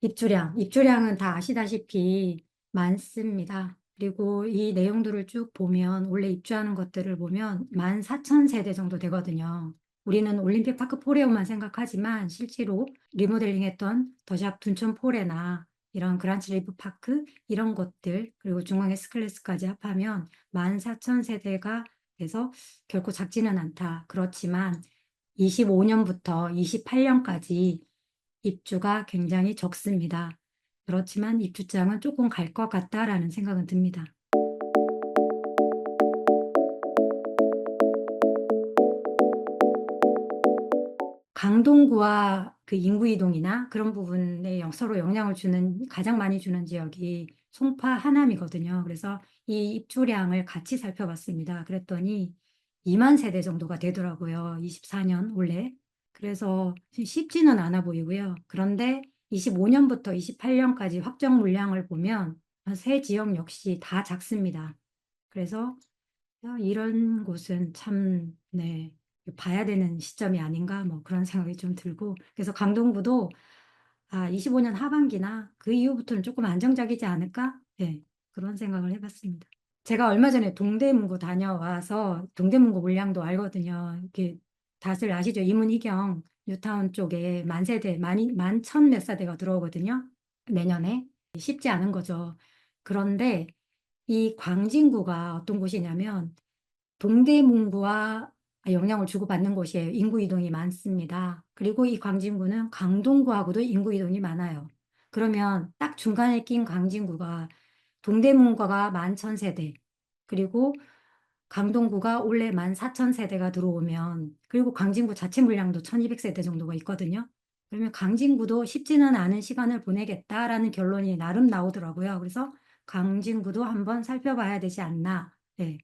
입주량, 입주량은 다 아시다시피 많습니다. 그리고 이 내용들을 쭉 보면 원래 입주하는 것들을 보면 14,000세대 정도 되거든요. 우리는 올림픽 파크 포레오만 생각하지만 실제로 리모델링 했던 더샵 둔촌 포레나 이런 그란치 리브 파크 이런 것들 그리고 중앙 S클래스까지 합하면 14,000세대가 돼서 결코 작지는 않다. 그렇지만 25년부터 28년까지 입주가 굉장히 적습니다. 그렇지만 입주장은 조금 갈 것 같다라는 생각은 듭니다. 강동구와 그 인구 이동이나 그런 부분에 영- 서로 영향을 주는 가장 많이 주는 지역이 송파 하남이거든요. 그래서 이 입주량을 같이 살펴봤습니다. 그랬더니 2만 세대 정도가 되더라고요. 24년 올해. 그래서 쉽지는 않아 보이고요. 그런데 25년부터 28년까지 확정 물량을 보면 세 지역 역시 다 작습니다. 그래서 이런 곳은 참, 네, 봐야 되는 시점이 아닌가 뭐 그런 생각이 좀 들고 그래서 강동구도 아 25년 하반기나 그 이후부터는 조금 안정적이지 않을까? 예, 그런 생각을 해봤습니다. 제가 얼마 전에 동대문구 다녀와서 동대문구 물량도 알거든요. 이렇게 다들 아시죠? 이문희경 뉴타운 쪽에 만 세대, 만이 만천 몇 세대가 들어오거든요. 내년에 쉽지 않은 거죠. 그런데 이 광진구가 어떤 곳이냐면 동대문구와 영향을 주고받는 곳이에요. 인구 이동이 많습니다. 그리고 이 광진구는 강동구하고도 인구 이동이 많아요. 그러면 딱 중간에 낀 광진구가 동대문구가 11,000세대, 그리고 강동구가 원래 14,000세대가 들어오면, 그리고 광진구 자체 물량도 1,200세대 정도가 있거든요. 그러면 강진구도 쉽지는 않은 시간을 보내겠다라는 결론이 나름 나오더라고요. 그래서 강진구도 한번 살펴봐야 되지 않나. 네.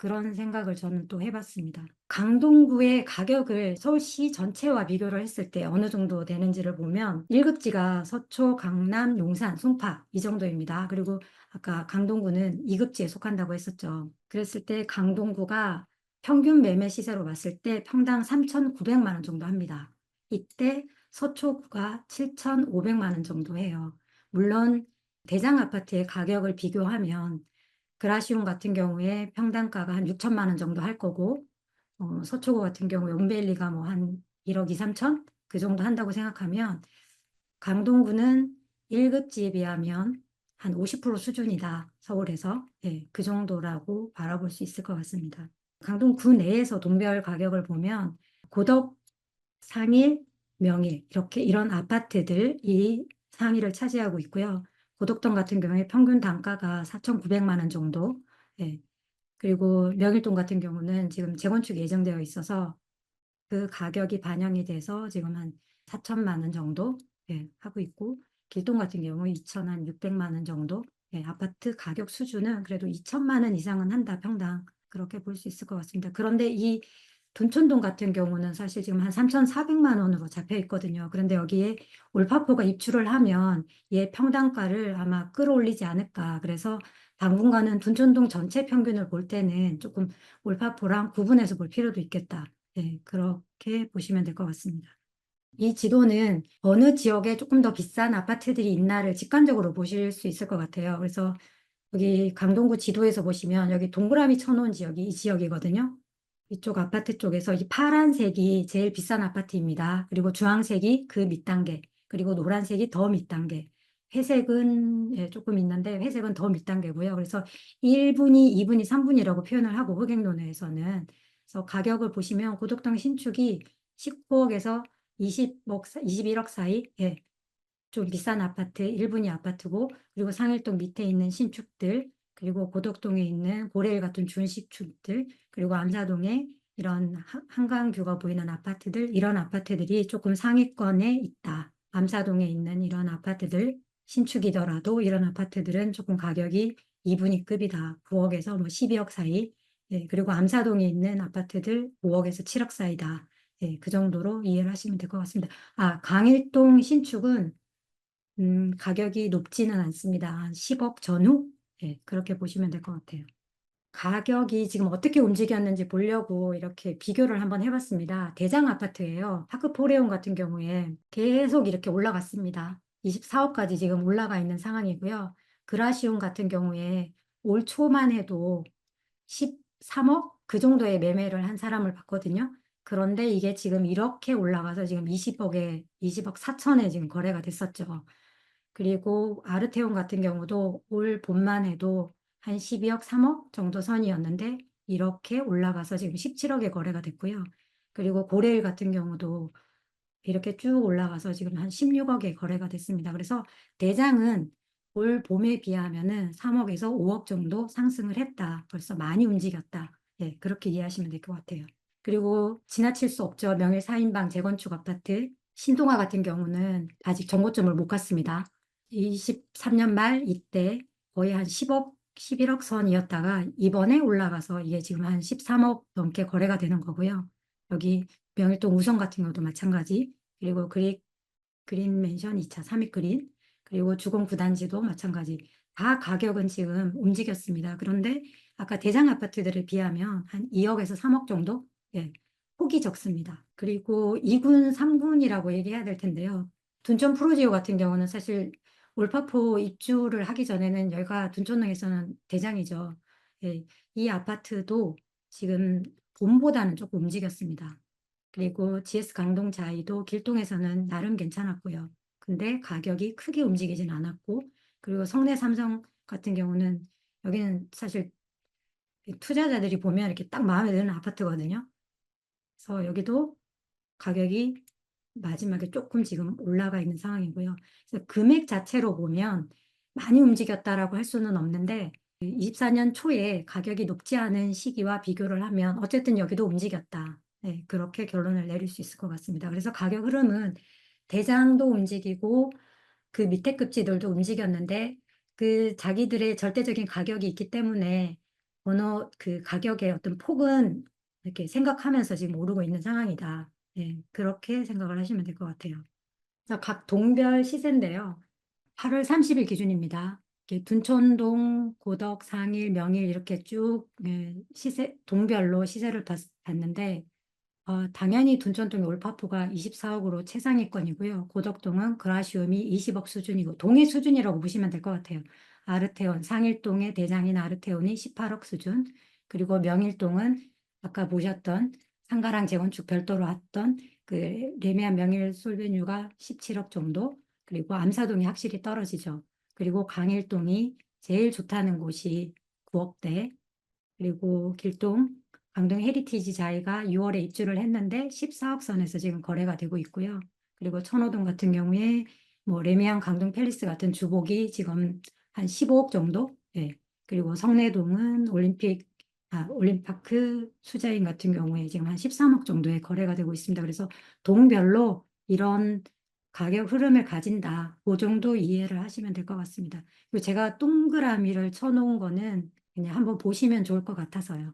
그런 생각을 저는 또 해봤습니다. 강동구의 가격을 서울시 전체와 비교를 했을 때 어느 정도 되는지를 보면 1급지가 서초, 강남, 용산, 송파 이 정도입니다. 그리고 아까 강동구는 2급지에 속한다고 했었죠. 그랬을 때 강동구가 평균 매매 시세로 봤을 때 평당 3,900만 원 정도 합니다. 이때 서초구가 7,500만 원 정도 해요. 물론 대장 아파트의 가격을 비교하면 그라시움 같은 경우에 평당가가 한 6천만 원 정도 할 거고 어, 서초구 같은 경우 용베일리가 뭐 한 1억 2, 3천 그 정도 한다고 생각하면 강동구는 1급지에 비하면 한 50% 수준이다. 서울에서. 예, 그 정도라고 바라볼 수 있을 것 같습니다. 강동구 내에서 동별 가격을 보면 고덕, 상일, 명일 이렇게 이런 아파트들이 상위를 차지하고 있고요. 고덕동 같은 경우에 평균 단가가 4,900만 원 정도. 예. 그리고 명일동 같은 경우는 지금 재건축이 예정되어 있어서 그 가격이 반영이 돼서 지금 한 4천만 원 정도 예, 하고 있고 길동 같은 경우 2,600만 원 정도 예, 아파트 가격 수준은 그래도 2천만 원 이상은 한다 평당 그렇게 볼 수 있을 것 같습니다. 그런데 이 둔촌동 같은 경우는 사실 지금 한 3,400만 원으로 잡혀 있거든요. 그런데 여기에 올파포가 입주를 하면 얘 평당가를 아마 끌어올리지 않을까. 그래서 당분간은 둔촌동 전체 평균을 볼 때는 조금 올파포랑 구분해서 볼 필요도 있겠다. 네, 그렇게 보시면 될 것 같습니다. 이 지도는 어느 지역에 조금 더 비싼 아파트들이 있나를 직관적으로 보실 수 있을 것 같아요. 그래서 여기 강동구 지도에서 보시면 여기 동그라미 쳐놓은 지역이 이 지역이거든요. 이쪽 아파트 쪽에서 이 파란색이 제일 비싼 아파트입니다. 그리고 주황색이 그 밑단계, 그리고 노란색이 더 밑단계. 회색은 예, 조금 있는데 회색은 더 밑단계고요. 그래서 1분이, 2분이, 3분이라고 표현을 하고 흑행론에서는 그래서 가격을 보시면 고덕동 신축이 19억에서 20억, 21억 사이 예, 좀 비싼 아파트, 1분이 아파트고 그리고 상일동 밑에 있는 신축들 그리고 고덕동에 있는 고레일 같은 준식축들 그리고 암사동에 이런 하- 한강뷰가 보이는 아파트들 이런 아파트들이 조금 상위권에 있다. 암사동에 있는 이런 아파트들 신축이더라도 이런 아파트들은 조금 가격이 2분위 급이다. 9억에서 뭐 12억 사이. 예, 그리고 암사동에 있는 아파트들 5억에서 7억 사이다. 예, 그 정도로 이해를 하시면 될 것 같습니다. 아, 강일동 신축은 음, 가격이 높지는 않습니다. 한 10억 전후? 예, 그렇게 보시면 될 것 같아요. 가격이 지금 어떻게 움직였는지 보려고 이렇게 비교를 한번 해봤습니다. 대장 아파트예요. 파크포레온 같은 경우에 계속 이렇게 올라갔습니다. 24억까지 지금 올라가 있는 상황이고요. 그라시온 같은 경우에 올 초만 해도 13억 그 정도의 매매를 한 사람을 봤거든요. 그런데 이게 지금 이렇게 올라가서 지금 20억에 20억 4천에 지금 거래가 됐었죠. 그리고 아르테온 같은 경우도 올 봄만 해도 한 12억 3억 정도 선이었는데 이렇게 올라가서 지금 17억에 거래가 됐고요. 그리고 고레일 같은 경우도 이렇게 쭉 올라가서 지금 한 16억에 거래가 됐습니다. 그래서 대장은 올 봄에 비하면은 3억에서 5억 정도 상승을 했다. 벌써 많이 움직였다. 예, 그렇게 이해하시면 될 것 같아요. 그리고 지나칠 수 없죠. 명일 4인방 재건축 아파트 신동아 같은 경우는 아직 정고점을 못 갔습니다. 23년 말 이때 거의 한 10억, 11억 선이었다가 이번에 올라가서 이게 지금 한 13억 넘게 거래가 되는 거고요. 여기 명일동 우성 같은 경우도 마찬가지. 그리고 그리, 그린 맨션 2차 3위 그린. 그리고 주공 9단지도 마찬가지. 다 가격은 지금 움직였습니다. 그런데 아까 대장 아파트들에 비하면 한 2억에서 3억 정도? 예, 폭이 적습니다. 그리고 2군, 3군이라고 얘기해야 될 텐데요. 둔촌 프로지오 같은 경우는 사실 올파포 입주를 하기 전에는 여기가 둔촌동에서는 대장이죠. 예, 이 아파트도 지금 봄보다는 조금 움직였습니다. 그리고 GS 강동 자이도 길동에서는 나름 괜찮았고요. 근데 가격이 크게 움직이진 않았고, 그리고 성내 삼성 같은 경우는 여기는 사실 투자자들이 보면 이렇게 딱 마음에 드는 아파트거든요. 그래서 여기도 가격이 마지막에 조금 지금 올라가 있는 상황이고요. 그래서 금액 자체로 보면 많이 움직였다라고 할 수는 없는데 24년 초에 가격이 높지 않은 시기와 비교를 하면 어쨌든 여기도 움직였다. 네, 그렇게 결론을 내릴 수 있을 것 같습니다. 그래서 가격 흐름은 대장도 움직이고 그 밑에 급지들도 움직였는데 그 자기들의 절대적인 가격이 있기 때문에 어느 그 가격의 어떤 폭은 이렇게 생각하면서 지금 오르고 있는 상황이다. 네, 그렇게 생각을 하시면 될 것 같아요. 각 동별 시세인데요. 8월 30일 기준입니다. 이렇게 둔촌동, 고덕, 상일, 명일 이렇게 쭉 예, 시세 동별로 시세를 봤, 봤는데 어, 당연히 둔촌동의 올파포가 24억으로 최상위권이고요. 고덕동은 그라시움이 20억 수준이고 동일 수준이라고 보시면 될 것 같아요. 아르테온, 상일동의 대장인 아르테온이 18억 수준, 그리고 명일동은 아까 보셨던 상가랑 재건축 별도로 했던 그 레미안 명일 솔베뉴가 17억 정도, 그리고 암사동이 확실히 떨어지죠. 그리고 강일동이 제일 좋다는 곳이 9억대, 그리고 길동, 강동 헤리티지 자이가 6월에 입주를 했는데 14억 선에서 지금 거래가 되고 있고요. 그리고 천호동 같은 경우에 뭐 레미안 강동 팰리스 같은 주복이 지금 한 15억 정도? 예. 그리고 성내동은 올림픽, 아, 올림파크 수자인 같은 경우에 지금 한 13억 정도의 거래가 되고 있습니다. 그래서 동별로 이런 가격 흐름을 가진다. 그 정도 이해를 하시면 될 것 같습니다. 그리고 제가 동그라미를 쳐놓은 거는 그냥 한번 보시면 좋을 것 같아서요.